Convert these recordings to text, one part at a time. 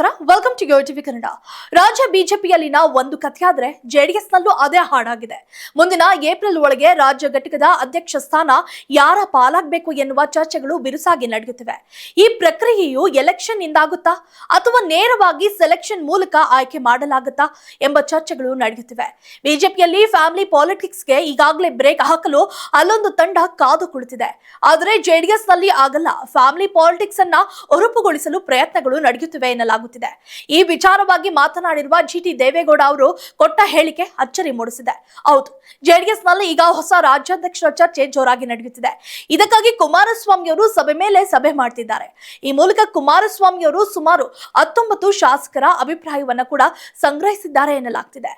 ನಮಸ್ಕಾರ. Welcome to TV Kannada ರಾಜ್ಯ ಬಿಜೆಪಿಯಲ್ಲಿನ ಒಂದು ಕಥೆಯಾದ್ರೆ ಜೆಡಿಎಸ್ ನಲ್ಲೂ ಅದೇ ಹಾಡಾಗಿದೆ. ಮುಂದಿನ ಏಪ್ರಿಲ್ ಒಳಗೆ ರಾಜ್ಯ ಘಟಕದ ಅಧ್ಯಕ್ಷ ಸ್ಥಾನ ಯಾರ ಪಾಲಾಗಬೇಕು ಎನ್ನುವ ಚರ್ಚೆಗಳು ಬಿರುಸಾಗಿ ನಡೆಯುತ್ತಿವೆ. ಈ ಪ್ರಕ್ರಿಯೆಯು ಎಲೆಕ್ಷನ್ ಇಂದಾಗುತ್ತಾ ಅಥವಾ ನೇರವಾಗಿ ಸೆಲೆಕ್ಷನ್ ಮೂಲಕ ಆಯ್ಕೆ ಮಾಡಲಾಗುತ್ತಾ ಎಂಬ ಚರ್ಚೆಗಳು ನಡೆಯುತ್ತಿವೆ. ಬಿಜೆಪಿಯಲ್ಲಿ ಫ್ಯಾಮಿಲಿ ಪಾಲಿಟಿಕ್ಸ್ಗೆ ಈಗಾಗಲೇ ಬ್ರೇಕ್ ಹಾಕಲು ಅಲ್ಲೊಂದು ತಂಡ ಕಾದು ಕುಳಿತಿದೆ. ಆದರೆ ಜೆಡಿಎಸ್ನಲ್ಲಿ ಆಗಲ್ಲ. ಫ್ಯಾಮಿಲಿ ಪಾಲಿಟಿಕ್ಸ್ ಅನ್ನ ಹೊರಪುಗೊಳಿಸಲು ಪ್ರಯತ್ನಗಳು ನಡೆಯುತ್ತಿವೆ ಎನ್ನಲಾಗುತ್ತಿದೆ. ಈ ವಿಚಾರವಾಗಿ ಮಾತನಾಡಿರುವ ಜಿಟಿ ದೇವೇಗೌಡ ಅವರು ಕೊಟ್ಟ ಹೇಳಿಕೆ ಅಚ್ಚರಿ ಮೂಡಿಸಿದೆ. ಹೌದು ಜೆಡಿಎಸ್ನಲ್ಲಿ ಈಗ ಹೊಸ ರಾಜ್ಯಾಧ್ಯಕ್ಷರ ಚರ್ಚೆ ಜೋರಾಗಿ ನಡೆಯುತ್ತಿದೆ. ಇದಕ್ಕಾಗಿ ಕುಮಾರಸ್ವಾಮಿ ಅವರು ಸಭೆ ಮೇಲೆ ಸಭೆ ಮಾಡ್ತಿದ್ದಾರೆ. ಈ ಮೂಲಕ ಕುಮಾರಸ್ವಾಮಿ ಅವರು ಸುಮಾರು ಹತ್ತೊಂಬತ್ತು ಶಾಸಕರ ಅಭಿಪ್ರಾಯವನ್ನ ಕೂಡ ಸಂಗ್ರಹಿಸಿದ್ದಾರೆ ಎನ್ನಲಾಗ್ತಿದೆ.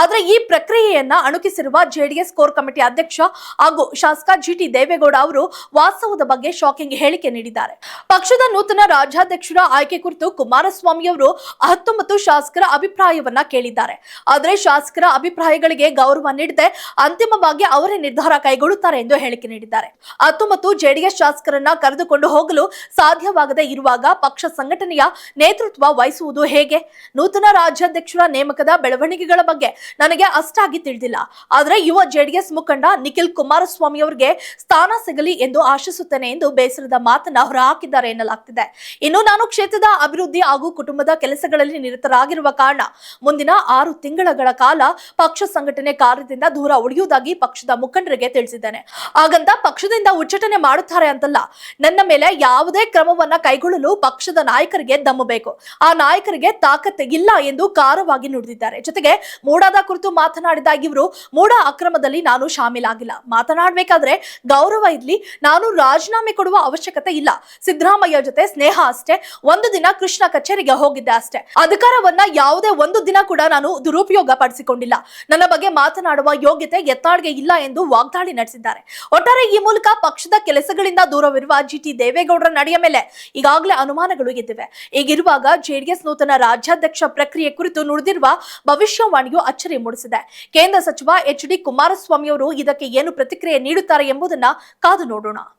ಆದ್ರೆ ಈ ಪ್ರಕ್ರಿಯೆಯನ್ನ ಅಣುಕಿಸಿರುವ ಜೆಡಿಎಸ್ ಕೋರ್ ಕಮಿಟಿ ಅಧ್ಯಕ್ಷ ಹಾಗೂ ಶಾಸಕ ಜಿಟಿ ದೇವೇಗೌಡ ಅವರು ವಾಸ್ತವದ ಬಗ್ಗೆ ಶಾಕಿಂಗ್ ಹೇಳಿಕೆ ನೀಡಿದ್ದಾರೆ. ಪಕ್ಷದ ನೂತನ ರಾಜ್ಯಾಧ್ಯಕ್ಷರ ಆಯ್ಕೆ ಕುರಿತು ಕುಮಾರಸ್ವಾಮಿ ಅವರು ಹತ್ತೊಂಬತ್ತು ಶಾಸಕರ ಅಭಿಪ್ರಾಯವನ್ನ ಕೇಳಿದ್ದಾರೆ. ಆದರೆ ಶಾಸಕರ ಅಭಿಪ್ರಾಯಗಳಿಗೆ ಗೌರವ ನೀಡದೆ ಅಂತಿಮವಾಗಿ ಅವರೇ ನಿರ್ಧಾರ ಕೈಗೊಳ್ಳುತ್ತಾರೆ ಎಂದು ಹೇಳಿಕೆ ನೀಡಿದ್ದಾರೆ. ಹತ್ತೊಂಬತ್ತು ಜೆಡಿಎಸ್ ಶಾಸಕರನ್ನ ಕರೆದುಕೊಂಡು ಹೋಗಲು ಸಾಧ್ಯವಾಗದೆ ಇರುವಾಗ ಪಕ್ಷ ಸಂಘಟನೆಯ ನೇತೃತ್ವ ವಹಿಸುವುದು ಹೇಗೆ? ನೂತನ ರಾಜ್ಯಾಧ್ಯಕ್ಷರ ನೇಮಕದ ಬೆಳವಣಿಗೆಗಳ ಬಗ್ಗೆ ನನಗೆ ಅಷ್ಟಾಗಿ ತಿಳಿದಿಲ್ಲ. ಆದರೆ ಯುವ ಜೆಡಿಎಸ್ ಮುಖಂಡ ನಿಖಿಲ್ ಕುಮಾರಸ್ವಾಮಿ ಅವರಿಗೆ ಸ್ಥಾನ ಸಿಗಲಿ ಎಂದು ಆಶಿಸುತ್ತೇನೆ ಎಂದು ಬೇಸರದ ಮಾತನ್ನ ಹೊರಹಾಕಿದ್ದಾರೆ ಎನ್ನಲಾಗ್ತಿದೆ. ಇನ್ನು ನಾನು ಕ್ಷೇತ್ರದ ಅಭಿವೃದ್ಧಿ ಹಾಗೂ ಕುಟುಂಬದ ಕೆಲಸಗಳಲ್ಲಿ ನಿರತರಾಗಿರುವ ಕಾರಣ ಮುಂದಿನ ಆರು ತಿಂಗಳ ಕಾಲ ಪಕ್ಷ ಸಂಘಟನೆ ಕಾರ್ಯದಿಂದ ದೂರ ಉಳಿಯುವುದಾಗಿ ಪಕ್ಷದ ಮುಖಂಡರಿಗೆ ತಿಳಿಸಿದ್ದಾನೆ. ಹಾಗಂತ ಪಕ್ಷದಿಂದ ಉಚ್ಚಟನೆ ಮಾಡುತ್ತಾರೆ ಅಂತಲ್ಲ, ನನ್ನ ಮೇಲೆ ಯಾವುದೇ ಕ್ರಮವನ್ನ ಕೈಗೊಳ್ಳಲು ಪಕ್ಷದ ನಾಯಕರಿಗೆ ದಮ್ಮಬೇಕು ಆ ನಾಯಕರಿಗೆ ತಾಕತ್ತು ಇಲ್ಲ ಎಂದು ಕಾರವಾಗಿ ನುಡಿದಿದ್ದಾರೆ. ಜೊತೆಗೆ ಮೂಡಾದ ಕುರಿತು ಮಾತನಾಡಿದ ಇವರು, ಮೂಡ ಅಕ್ರಮದಲ್ಲಿ ನಾನು ಶಾಮೀಲಾಗಿಲ್ಲ. ಮಾತನಾಡಬೇಕಾದ್ರೆ ಗೌರವ ಇರ್ಲಿ, ನಾನು ರಾಜೀನಾಮೆ ಕೊಡುವ ಅವಶ್ಯಕತೆ ಇಲ್ಲ. ಸಿದ್ದರಾಮಯ್ಯ ಜೊತೆ ಸ್ನೇಹ ಅಷ್ಟೇ. ಒಂದು ದಿನ ಕೃಷ್ಣ ಕಚೇರಿಗೆ ಹೋಗಿದ್ದೆ ಅಷ್ಟೇ. ಅಧಿಕಾರವನ್ನ ಯಾವುದೇ ಒಂದು ದಿನ ಕೂಡ ನಾನು ದುರುಪಯೋಗ ಪಡಿಸಿಕೊಂಡಿಲ್ಲ. ನನ್ನ ಬಗ್ಗೆ ಮಾತನಾಡುವ ಯೋಗ್ಯತೆ ಯತ್ನಾಳ್ಗೆ ಇಲ್ಲ ಎಂದು ವಾಗ್ದಾಳಿ ನಡೆಸಿದ್ದಾರೆ. ಒಟ್ಟಾರೆ ಈ ಮೂಲಕ ಪಕ್ಷದ ಕೆಲಸಗಳಿಂದ ದೂರವಿರುವ ಜಿ ಟಿ ದೇವೇಗೌಡರ ನಡೆಯ ಮೇಲೆ ಈಗಾಗಲೇ ಅನುಮಾನಗಳು ಎದ್ದಿವೆ. ಈಗಿರುವಾಗ ಜೆಡಿಎಸ್ ನೂತನ ರಾಜ್ಯಾಧ್ಯಕ್ಷ ಪ್ರಕ್ರಿಯೆ ಕುರಿತು ನುಡಿದಿರುವ ಭವಿಷ್ಯವಾಣಿಯು ಅಚ್ಚರಿ ಮೂಡಿಸಿದೆ. ಕೇಂದ್ರ ಸಚಿವ ಎಚ್ ಡಿ ಕುಮಾರಸ್ವಾಮಿ ಅವರು ಇದಕ್ಕೆ ಏನು ಪ್ರತಿಕ್ರಿಯೆ ನೀಡುತ್ತಾರೆ ಎಂಬುದನ್ನ ಕಾದು ನೋಡೋಣ.